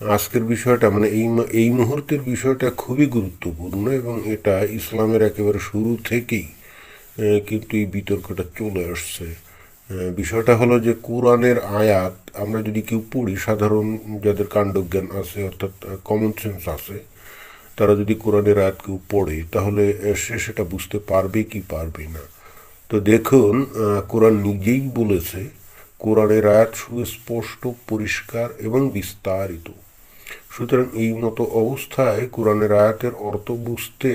আজকের বিষয়টা মানে এই এই মুহূর্তের বিষয়টা খুবই গুরুত্বপূর্ণ এবং এটা ইসলামের একেবারে শুরু থেকেই কিন্তু এই বিতর্কটা চলে আসছে। বিষয়টা হলো যে কোরআনের আয়াত, আমরা যদি কেউ পড়ি, সাধারণ যাদের কাণ্ডজ্ঞান আছে, অর্থাৎ কমন সেন্স আছে, তারা যদি কোরআনের আয়াত কেউ পড়ে, তাহলে সে সেটা বুঝতে পারবে কি পারবে না। তো দেখুন কোরআন নিজেই বলেছে, কোরআনের আয়াত সুস্পষ্ট, পরিষ্কার এবং বিস্তারিত। সুতরাং এই মতো অবস্থায় কোরআনের আয়াতের অর্থ বুঝতে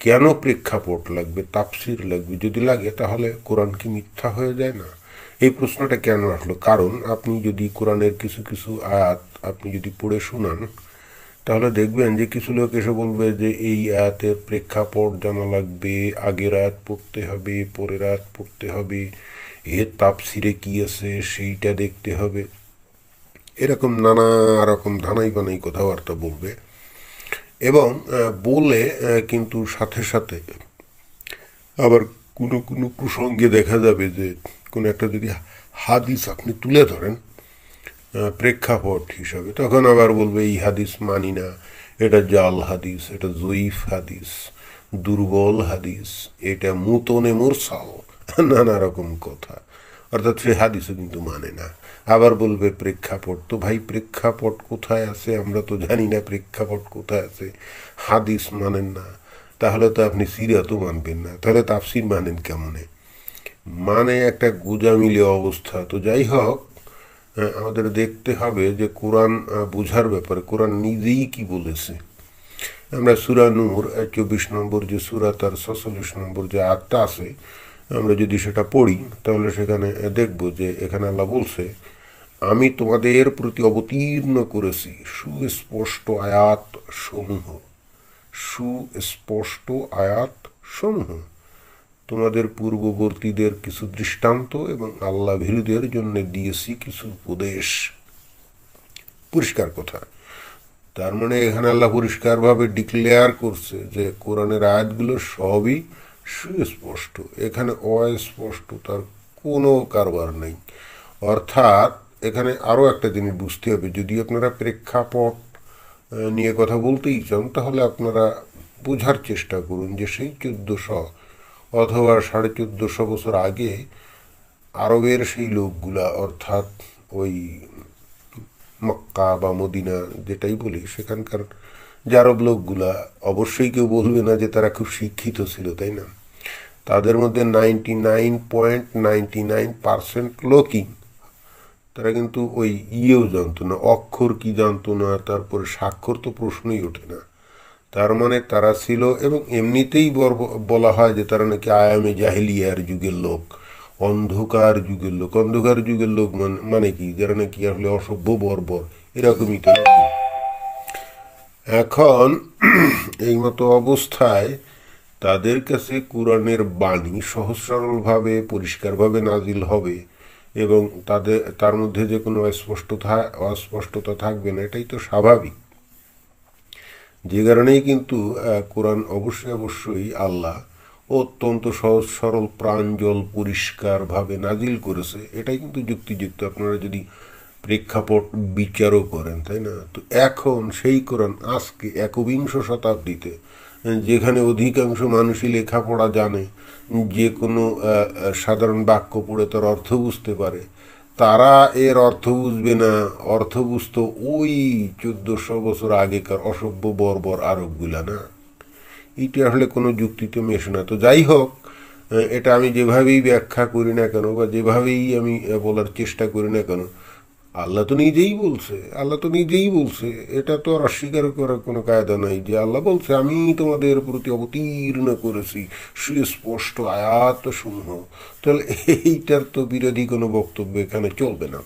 কেন প্রেক্ষাপট লাগবে তাপসির লাগবে? যদি লাগে তাহলে কোরআন কি মিথ্যা হয়ে যায় না? এই প্রশ্নটা কেন আসলো? কারণ আপনি যদি কোরআনের কিছু কিছু আয়াত আপনি যদি পড়ে শোনান, তাহলে দেখবেন যে কিছু লোক এসে বলবে যে এই আয়াতের প্রেক্ষাপট জানা লাগবে, আগের আয়াত পড়তে হবে, পরের আয়াত পড়তে হবে, এর তাপসিরে কি আছে, সেইটা দেখতে হবে। এরকম নানা রকম ধানাই বানাই কথাবার্তা বলবে। এবং বলে কিন্তু সাথে সাথে আবার কোনো কোনো প্রসঙ্গে দেখা যাবে যে কোনো একটা যদি হাদিস আপনি তুলে ধরেন প্রেক্ষাপট হিসাবে, তখন আবার বলবে, এই হাদিস মানি না, এটা জাল হাদিস, এটা জয়ীফ হাদিস, দুর্বল হাদিস, এটা মুতনে মুরসাল। নানা রকম কথা। অর্থাৎ সে হাদিসও কিন্তু মানে না। আবার বলবে প্রেক্ষাপট তো ভাই প্রেক্ষাপট কোথায় আছে? আমরা তো জানি না প্রেক্ষাপট কোথায় আছে। হাদিস মানেন না। তাহলে তো আপনি সিরাতও মানবেন না। তাহলে তাফসির মানেন কেমনে? মানে একটা গুজামিলে অবস্থা। তো যাই হোক আহ, আমাদের দেখতে হবে যে কোরআন বোঝার ব্যাপারে কোরআন নিজেই কি বলেছে। আমরা সুরা নূর চব্বিশ নম্বর যে সুরা তার ছচল্লিশ নম্বর যে আটটা আছে আমরা যদি সেটা পড়ি, তাহলে সেখানে দেখব যে এখানে আল্লাহ বলছে, আমি তোমাদের প্রতি অবতীর্ণ করেছি সুস্পষ্ট আয়াত সমূহ সুস্পষ্ট আয়াত সমূহ তোমাদের পূর্ববর্তীদের কিছু দৃষ্টান্ত এবং আল্লাহ ভীরুদের জন্য দিয়েছি কিছু উপদেশ। পরিষ্কার কথা। তার মানে এখানে আল্লাহ পরিষ্কারভাবে ডিক্লেয়ার করছে যে কোরআনের আয়াতগুলো সবই সুস্পষ্ট। এখানে অস্পষ্টতার কোনো কারবার নেই। অর্থাৎ, এখানে আরও একটা জিনিস বুঝতে হবে। যদি আপনারা প্রেক্ষাপট নিয়ে কথা বলতেই চান, তাহলে আপনারা বোঝার চেষ্টা করুন যে সেই চোদ্দোশো অথবা সাড়ে চোদ্দোশো বছর আগে আরবের সেই লোকগুলা, অর্থাৎ ওই মক্কা বা মদিনা যেটাই বলি, সেখানকার যে আরব লোকগুলা, অবশ্যই কেউ বলবে না যে তারা খুব শিক্ষিত ছিল, তাই না? তাদের মধ্যে ninety nine point ninety nine percent লোকই তারা কিন্তু ওই ইয়েও জানতো না, অক্ষর কি জানতো না, তারপরে স্বাক্ষর তো প্রশ্নই ওঠে না। তার মানে তারা ছিল এবং এমনিতেই বলা হয় যে তারা নাকি আয়ামে জাহিলিয়ার যুগের লোক, অন্ধকার যুগের লোক। অন্ধকার যুগের লোক মানে কি? যারা নাকি আসলে অসভ্য বর্বর, এরকমই তো এখন এই মতো অবস্থায় তাদের কাছে কোরআনের বাণী সহজ সরলভাবে পরিষ্কারভাবে নাজিল হবে এবং তাদের, তার মধ্যে যে কোনো অস্পষ্টতা অস্পষ্টতা থাকবে না, এটাই তো স্বাভাবিক। যে কারণেই কিন্তু কোরআন অবশ্যই অবশ্যই আল্লাহ অত্যন্ত সহজ, সরল, প্রাঞ্জল, পরিষ্কারভাবে নাজিল করেছে। এটাই কিন্তু যুক্তিযুক্ত। আপনারা যদি প্রেক্ষাপট বিচারও করেন, তাই না? তো এখন সেই কোরআন আজকে একবিংশ শতাব্দীতে যেখানে অধিকাংশ মানুষই লেখাপড়া জানে, যে কোনো সাধারণ বাক্য পড়ে তার অর্থ বুঝতে পারে। তারা এর অর্থ বুঝবে না। অর্থ বুঝতো ওই চোদ্দশো বছর আগেকার অসভ্য, বর্বর আরবগুলা, না? এইটা আসলে কোনো যুক্তিতে মেশে না। তো যাই হোক এটা আমি যেভাবেই ব্যাখ্যা করি না কেন বা যেভাবেই আমি বলার চেষ্টা করি না কেন আল্লাহ তো নিজেই বলছে, আল্লাহ তো নিজেই বলছে, এটা তো আর অস্বীকার করার কোনো কায়দা নাই যে আল্লাহ বলছে, আমি তোমাদের প্রতি অবতীর্ণ করেছি, সুস্পষ্ট আয়াত সমূহ তাহলে এইটার তো বিরোধী কোনো বক্তব্য এখানে চলবে না।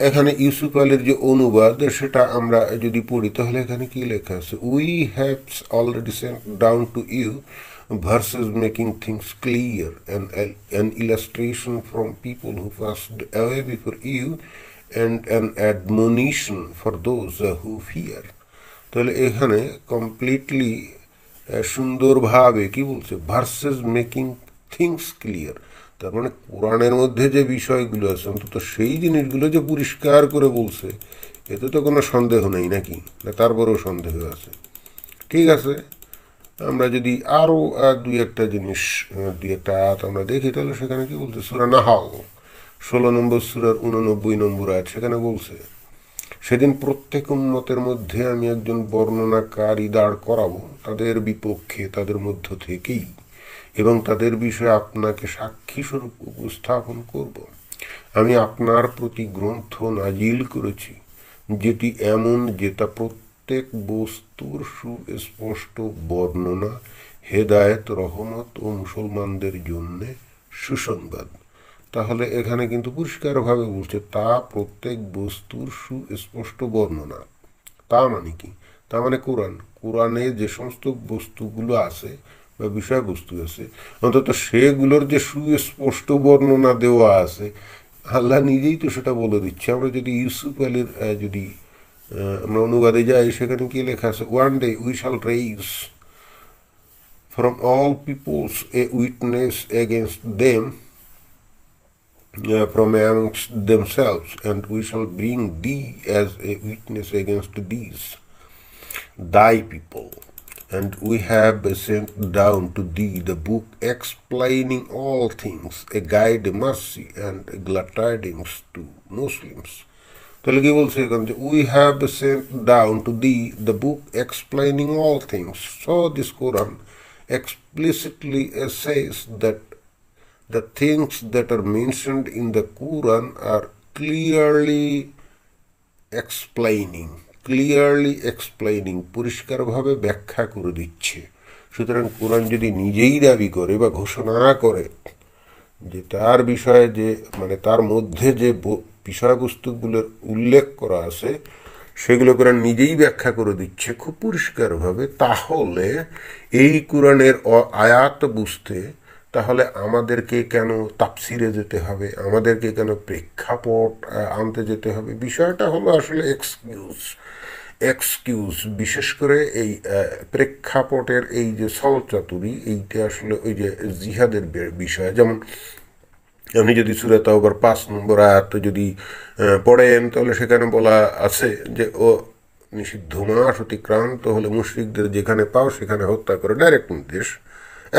এখানে ইউসুফ আলীর যে অনুবাদ, সেটা আমরা যদি পড়ি, তাহলে এখানে কি লেখা আছে? We have already sent down to you verses making things clear and an illustration from people who passed away before you and an admonition for those who fear তাহলে এখানে কমপ্লিটলি সুন্দরভাবে কি বলছে? ভার্সেস মেকিং থিংস ক্লিয়ার তার মানে কোরআনের মধ্যে যে বিষয়গুলো আছে, অন্তত সেই জিনিসগুলো যে পরিষ্কার করে বলছে, এতে তো কোনো সন্দেহ নেই নাকি? না, তারপরেও সন্দেহ আছে। ঠিক আছে? আমরা যদি আরও দুই একটা জিনিস দুই একটা আয়াত আমরা দেখি, তাহলে সেখানে কি বলছে? সুরা নাহাল, ষোলো নম্বর সুরার উননব্বই নম্বর আয়াত সেখানে বলছে, সেদিন প্রত্যেক উম্মতের মধ্যে আমি একজন বর্ণনাকারী দাঁড় করাবো। তাদের বিপক্ষে, তাদের মধ্য থেকেই এবং তাদের বিষয়ে আপনাকে সাক্ষী স্বরূপ উপস্থাপন করব। আমি আপনার প্রতি গ্রন্থ নাজিল করেছি। যেটি এমন যে তা প্রত্যেক বস্তুর সুস্পষ্ট বর্ণনা, হেদায়েত, রহমত ও মুসলমানদের জন্যে সুসংবাদ। তাহলে এখানে কিন্তু পরিষ্কারভাবে বলছে, তা প্রত্যেক বস্তুর সুস্পষ্ট বর্ণনা। তা মানে কি? তা মানে কোরআন। কোরআনে যে সমস্ত বস্তুগুলো আছে বা বিষয়বস্তু আছে, অন্তত সেগুলোর যে সুস্পষ্ট বর্ণনা দেওয়া আছে, আল্লাহ নিজেই তো সেটা বলে দিচ্ছে। আমরা যদি ইউসুফ আলীর যদি Uh, Melnu Gadeja Ishakan Kilek has one day we shall raise from all peoples a witness against them uh, from amongst themselves, and we shall bring thee as a witness against these thy people. And we have sent down to thee the book explaining all things, a guide, mercy, and glad tidings to Muslims. তাহলে কি বলছে? এখানে যে we have sent down to the the book explaining all things so this Quran explicitly says that the things that are mentioned in the Quran are clearly explaining clearly explaining পরিষ্কারভাবে ব্যাখ্যা করে দিচ্ছে। সুতরাং কোরআন যদি নিজেই দাবি করে বা ঘোষণা করে যে তার বিষয়ে যে মানে তার মধ্যে যে বিষয়বস্তুগুলোর উল্লেখ করা আছে, সেগুলো কোরআন নিজেই ব্যাখ্যা করে দিচ্ছে খুব পরিষ্কারভাবে। তাহলে এই কোরআনের আয়াত বুঝতে তাহলে আমাদেরকে কেন তাপসিরে যেতে হবে? আমাদেরকে কেন প্রেক্ষাপট আনতে যেতে হবে? বিষয়টা হলো আসলে এক্সকিউজ এক্সকিউজ বিশেষ করে এই প্রেক্ষাপটের এই যে সলচাতুরি, এইটা আসলে ওই যে জিহাদের বিষয়। যেমন আপনি যদি সুরে তাওবার পাঁচ নম্বর আয়াত যদি পড়েন, তাহলে সেখানে বলা আছে যে, ও নিষিদ্ধ মাস অতিক্রান্ত হলে মুশ্রিকদের যেখানে পাও সেখানে হত্যা করে। ডাইরেক্ট নির্দেশ।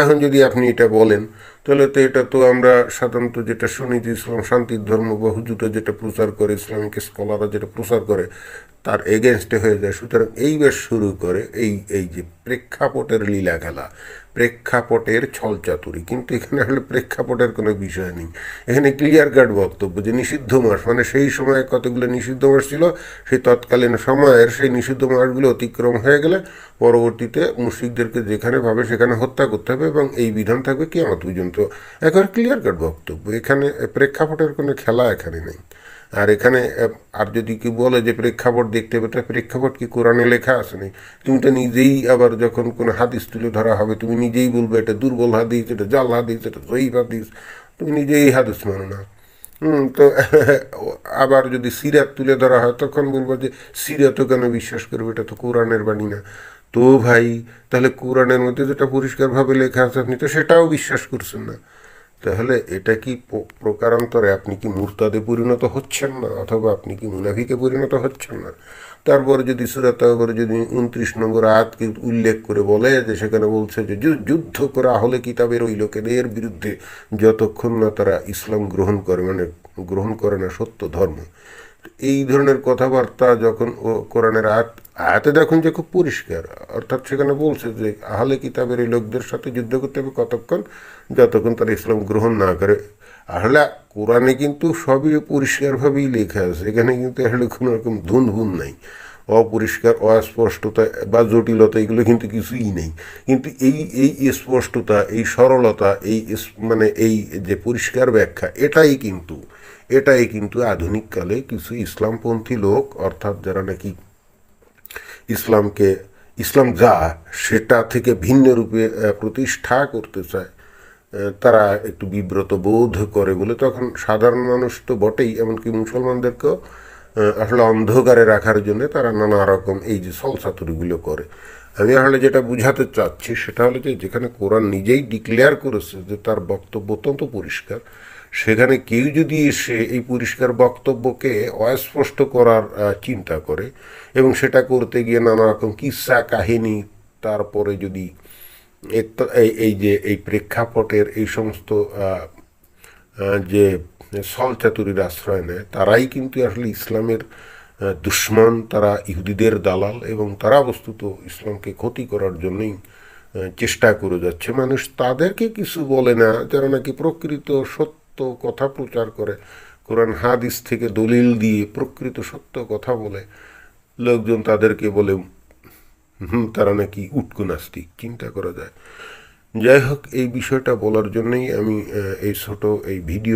এখন যদি আপনি এটা বলেন, তাহলে তো এটা তো আমরা সাধারণত যেটা শুনি যে ইসলাম শান্তির ধর্ম, বা হুজুরা যেটা প্রচার করে, ইসলামিক স্কলাররা যেটা প্রচার করে, তার এগেনস্টে হয়ে যায়। সুতরাং এইবার শুরু করে এই এই যে প্রেক্ষাপটের লীলা খেলা প্রেক্ষাপটের ছলচাতুরি। কিন্তু এখানে আসলে প্রেক্ষাপটের কোনো বিষয় নেই। এখানে ক্লিয়ার কাট বক্তব্য যে নিষিদ্ধ মাস মানে সেই সময়ে কতগুলো নিষিদ্ধ মাস ছিল, সেই তৎকালীন সময়ের সেই নিষিদ্ধ মাসগুলো অতিক্রম হয়ে গেলে পরবর্তীতে মুসিকদেরকে যেখানে ভাবে সেখানে হত্যা করতে হবে এবং এই বিধান থাকবে কি আমার পর্যন্ত। একবার ক্লিয়ার কাট বক্তব্য। এখানে প্রেক্ষাপটের কোনো খেলা এখানে নেই। আর এখানে আর যদি কি বলে যে প্রেক্ষাপট দেখতে হবে তা প্রেক্ষাপট কি কোরআনে লেখা আছে নি তুমি তো নিজেই আবার যখন কোনো হাদিস তুলে ধরা হবে, তুমি নিজেই বলবে এটা দুর্বল হাদিস, এটা জাল হাদিস, এটা জয়ীফ হাদিস। তুমি নিজেই হাদিস মানো না। হুম, তো আবার যদি সিরাত তুলে ধরা হয়, তখন বলব যে সিরাতও কেন বিশ্বাস করবে? এটা তো কোরআনের বাণী না। তো ভাই, তাহলে কোরআনের মধ্যে যেটা পরিষ্কারভাবে লেখা আছে আপনি তো সেটাও বিশ্বাস করছেন না। তাহলে এটা কি প্রকারান্তরে আপনি কি মুরতাদে পরিণত হচ্ছেন না? অথবা আপনি কি মুনাফিকে পরিণত হচ্ছেন না? তারপর যদি সুরাত যদি উনত্রিশ নম্বর আয়াতকে উল্লেখ করে বলে যে সেখানে বলছে যে যু- যুদ্ধ করা হলে কিতাবের ওই লোকেদের বিরুদ্ধে যতক্ষণ না তারা ইসলাম গ্রহণ করে মানে গ্রহণ করে না সত্য ধর্ম। এই ধরনের কথাবার্তা যখন ও কোরআনের আয়াত আয়াতে দেখুন যে খুব পরিষ্কার। অর্থাৎ সেখানে বলছে যে আহলে কিতাবের এই লোকদের সাথে যুদ্ধ করতে হবে কতক্ষণ? যতক্ষণ তারা ইসলাম গ্রহণ না করে। আসলে কোরআনে কিন্তু সবই পরিষ্কারভাবেই লেখা আছে। এখানে কিন্তু আসলে কোনো রকম ধুন নাই। অপরিষ্কার, অস্পষ্টতা বা জটিলতা এগুলো কিন্তু কিছুই নেই। কিন্তু এই এই স্পষ্টতা, এই সরলতা, এই মানে এই যে পরিষ্কার ব্যাখ্যা, এটাই কিন্তু এটাই কিন্তু আধুনিককালে কিছু ইসলামপন্থী লোক, অর্থাৎ যারা নাকি ইসলামকে, ইসলাম যা সেটা থেকে ভিন্ন রূপে প্রতিষ্ঠা করতে চায় তারা একটু বিব্রত বোধ করে বলে তখন সাধারণ মানুষ তো বটেই, এমনকি মুসলমানদেরকেও আসলে অন্ধকারে রাখার জন্য তারা নানা রকম এই যে সলসাতুরিগুলো করে। আমি আসলে যেটা বুঝাতে চাচ্ছি সেটা হলো যে যেখানে কোরআন নিজেই ডিক্লেয়ার করেছে যে তার বক্তব্য অত্যন্ত পরিষ্কার সেখানে কেউ যদি এসে এই পরিষ্কার বক্তব্যকে অস্পষ্ট করার চিন্তা করে এবং সেটা করতে গিয়ে নানা রকম কিস্সা কাহিনী, তারপরে যদি এই যে, এই প্রেক্ষাপটের এই সমস্ত যে সলচাতুরির আশ্রয় নেয়, তারাই কিন্তু আসলে ইসলামের দুশ্মন, তারা ইহুদিদের দালাল এবং তারা বস্তুত ইসলামকে ক্ষতি করার জন্যই চেষ্টা করে যাচ্ছে। মানুষ তাদেরকে কিছু বলে না, যারা নাকি প্রকৃত সত্য কথা প্রচার করে, কোরআন হাদিস থেকে দলিল দিয়ে প্রকৃত সত্য কথা বলে। লোকজন তাদেরকে বলে তারা নাকি উটকো নাস্তিক, চিন্তা করা যায়। যাই হোক, এই বিষয়টা বলার জন্যই আমি এই ছোট এই ভিডিও